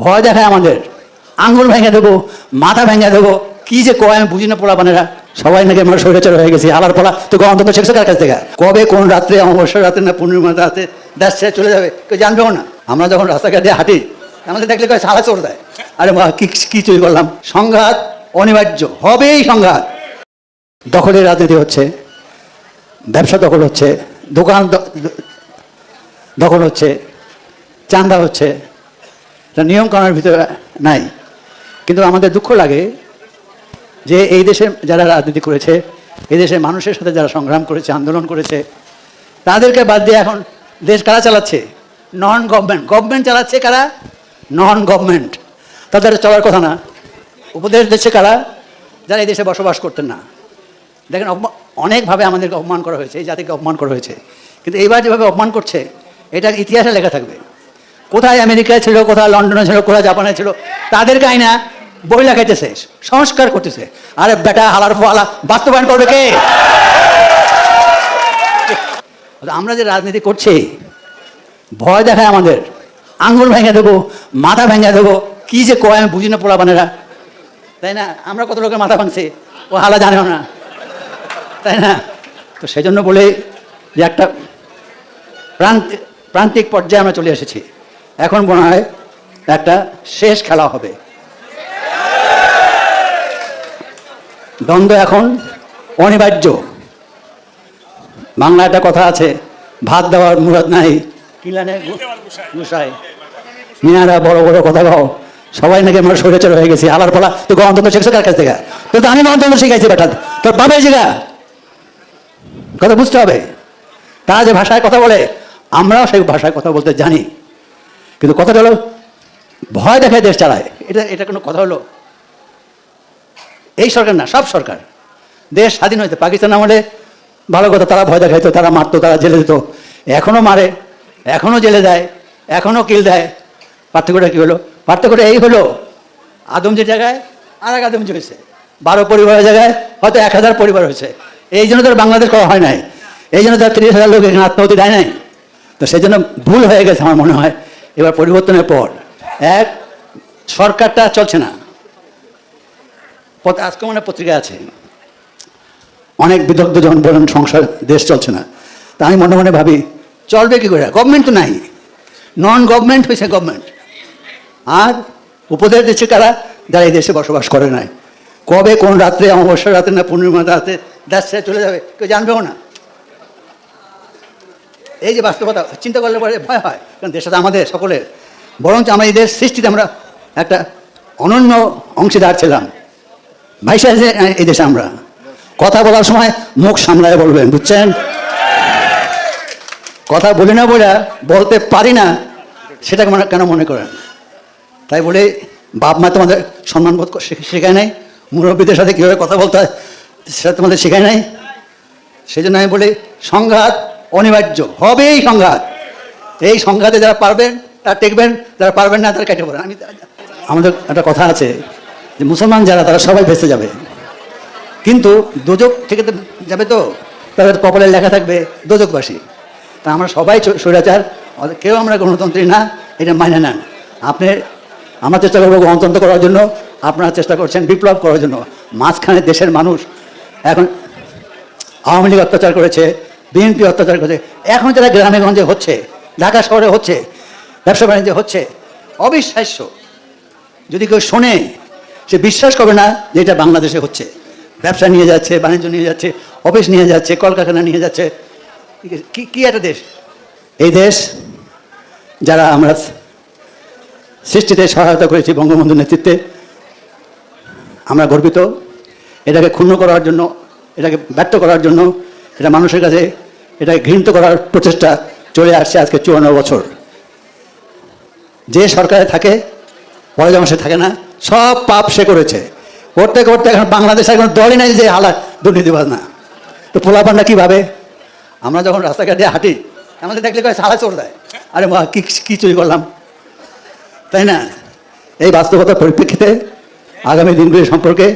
ভয় দেখায় আমাদের। আঙুল ভেঙে দেবো, মাথা ভেঙে দেবো। কি যে কয় আমি বুঝি না পোলা বানেরা। সবাই নাকি আমরা সৈরাচার হয়ে গেছি। আলার পোলা তো গণতন্ত্র শেখছে কার কাছ থেকে কবে কোন রাত্রে, অমাবস্যার রাতে না পূর্ণিমা রাতে দেশ ছেড়ে চলে যাবে, কেউ জানবেও না। আমরা যখন রাস্তাঘাট হাঁটি আমাদের দেখলে কয় সারা চোর দেয়। আরে মা, কি কি চুরি করলাম? সংঘাত অনিবার্য, হবেই সংঘাত। দখলের রাজনীতি হচ্ছে, ব্যবসা দখল হচ্ছে, দোকান দখল হচ্ছে চান্দা হচ্ছে এটা নিয়ম কানুনের ভিতরে নাই। কিন্তু আমাদের দুঃখ লাগে যে এই দেশে যারা রাজনীতি করেছে, এই দেশের মানুষের সাথে যারা সংগ্রাম করেছে, আন্দোলন করেছে, তাদেরকে বাদ দিয়ে এখন দেশ কারা চালাচ্ছে? Non government. গভর্নমেন্ট চালাচ্ছে কারা? Non government. তাদের চলার কথা না। উপদেশ দিচ্ছে কারা? যারা এই দেশে বসবাস করতেন না। দেখেন অনেকভাবে আমাদেরকে অপমান করা হয়েছে, এই জাতিকে অপমান করা হয়েছে। কিন্তু এইবার যেভাবে অপমান করছে এটা ইতিহাসে লেখা থাকবে। কোথায় আমেরিকায় ছিল, কোথায় লন্ডনে ছিল, কোথায় জাপানে ছিল, তাদেরকে আইনা বই লাগাইতেছে সংস্কার করতেছে। আরে বেটা, হালার ফলা বাস্তবায়ন করবে কে? আমরা যে রাজনীতি করছি, ভয় দেখায় আমাদের। আঙ্গুল ভেঙে দেবো, মাথা ভেঙে দেবো, কি যে কয় আমি বুঝি না পোলা বানেরা তাই না? আমরা কত লোকের মাথা ভাঙছি, ও হালা জানেও না। তাই না? তো সেই জন্য বলে যে একটা প্রান্তিক প্রান্তিক পর্যায়ে আমরা চলে এসেছি। এখন মনে হয় একটা শেষ খেলা হবে। দ্বন্দ্ব এখন অনিবার্য। বাংলা একটা কথা আছে, ভাত দেওয়ার মুরাদ নাই। মিনারা বড় বড় কথা কও। সবাই নাকি আমরা সরেচার হয়ে গেছি। আলার ফলা তো গণতন্ত্র শিখছে কার কাছ থেকে? তো আমি গণতন্ত্র শিখাইছি বেটা। তোর বাবার জায়গা? কথা বুঝতে হবে। তারা যে ভাষায় কথা বলে, আমরাও সেই ভাষায় কথা বলতে জানি। কিন্তু কথাটা হলো, ভয় দেখায় দেশ চালায়। এটা এটা কোনো কথা হলো? এই সরকার না, সব সরকার। দেশ স্বাধীন হয়েছে, পাকিস্তান আমলে ভালো কথা, তারা ভয় দেখাইতো, তারা মারতো, তারা জেলে দিত। এখনও মারে এখনও জেলে দেয় এখনও কিল দেয়। পার্থক্যটা কী হলো? পার্থক্যটা এই হলো, আদমজির জায়গায় আর এক আদমজি হয়েছে। বারো পরিবারের জায়গায় হয়তো এক হাজার পরিবার হয়েছে। এই জন্য তার বাংলাদেশ করা হয় নাই। এই জন্য তার তিরিশ হাজার লোক এখানে আত্মহত্যা দেয় নাই। তো সেই জন্য ভুল হয়ে গেছে আমার মনে হয়। এবার পরিবর্তনের পর, এক, সরকারটা চলছে না। আজকে মানে পত্রিকা আছে। অনেক বিদগ্ধ জন বলেন, সংসার, দেশ চলছে না। তা আমি মনে মনে ভাবি, চলবে কি করে? গভর্নমেন্ট তো নাই। নন গভর্নমেন্ট হয়েছে গভর্নমেন্ট আর উপদেশ দিচ্ছে কারা? যারা এই দেশে বসবাস করে নাই। কবে, কোন রাত্রে, অমাবস্যার রাতে না পূর্ণিমা রাতে দেশ চলে যাবে, কেউ জানবেও না। এই যে বাস্তবতা, চিন্তা করলে পরে ভয় হয়, কারণ দেশটা আমাদের সকলের। বরঞ্চ আমরা এই দেশ সৃষ্টিতে আমরা একটা অনন্য অংশীদার ছিলাম। ভাইসা এই দেশে আমরা। কথা বলার সময় মুখ সামলায় বলবেন, বুঝছেন? কথা বলি না বলে বলতে পারি না সেটা মনে কেন মনে করেন? তাই বলে বাপ মা তোমাদের সম্মানবোধ শেখায় নাই, মুরব্বীদের সাথে কীভাবে কথা বলতে হয়, সেটা তোমাদের শেখায় নাই। সেই জন্য আমি বলি, সংঘাত অনিবার্য হবে এই সংঘাত। এই সংঘাতে যারা পারবেন, তারা টেকবেন, যারা পারবেন না, তারা কেটে পড়েন। আমি আমাদের একটা কথা আছে যে, মুসলমান যারা, তারা সবাই ভেসে যাবে। কিন্তু দোজক থেকে যাবে তো, তাদের কপালে লেখা থাকবে দোজকবাসী। তা আমরা সবাই স্বৈরাচার কেউ আমরা গণতন্ত্রী না, এটা মানে নেন। আপনি, আমরা চেষ্টা করব গণতন্ত্র করার জন্য, আপনারা চেষ্টা করছেন বিপ্লব করার জন্য। মাঝখানে দেশের মানুষ এখন আওয়ামী লীগ অত্যাচার করেছে বিএনপি অত্যাচার করেছে। এখন যারা গ্রামে গঞ্জে হচ্ছে, ঢাকা শহরে হচ্ছে, ব্যবসা বাণিজ্যে হচ্ছে, অবিশ্বাস্য। যদি কেউ শোনে, সে বিশ্বাস করবে না যে এটা বাংলাদেশে হচ্ছে। ব্যবসা নিয়ে যাচ্ছে, বাণিজ্য নিয়ে যাচ্ছে, অফিস নিয়ে যাচ্ছে, কলকারখানা নিয়ে যাচ্ছে। কি কি একটা দেশ? এই দেশ যারা আমরা সৃষ্টিতে সহায়তা করেছি বঙ্গবন্ধুর নেতৃত্বে, আমরা গর্বিত। এটাকে ক্ষুণ্ণ করার জন্য, এটাকে ব্যর্থ করার জন্য এটা মানুষের কাছে এটাকে ঘৃণিত করার প্রচেষ্টা চলে আসছে আজকে চুয়ান্ন বছর। যে সরকারে থাকে পরে যখন সে থাকে না, সব পাপ সে করেছে। করতে করতে এখন বাংলাদেশে এখন দলই নাই যে হালা দুর্নীতিবাজ না। তো পোলাপান্ডা কীভাবে? আমরা যখন রাস্তাঘাটে হাঁটি, আমাদের দেখলে কয় সারা চোর দেয়। আরে মা, কি, কী চুরি করলাম? তাই না? এই বাস্তবতার পরিপ্রেক্ষিতে আগামী দিনগুলি সম্পর্কে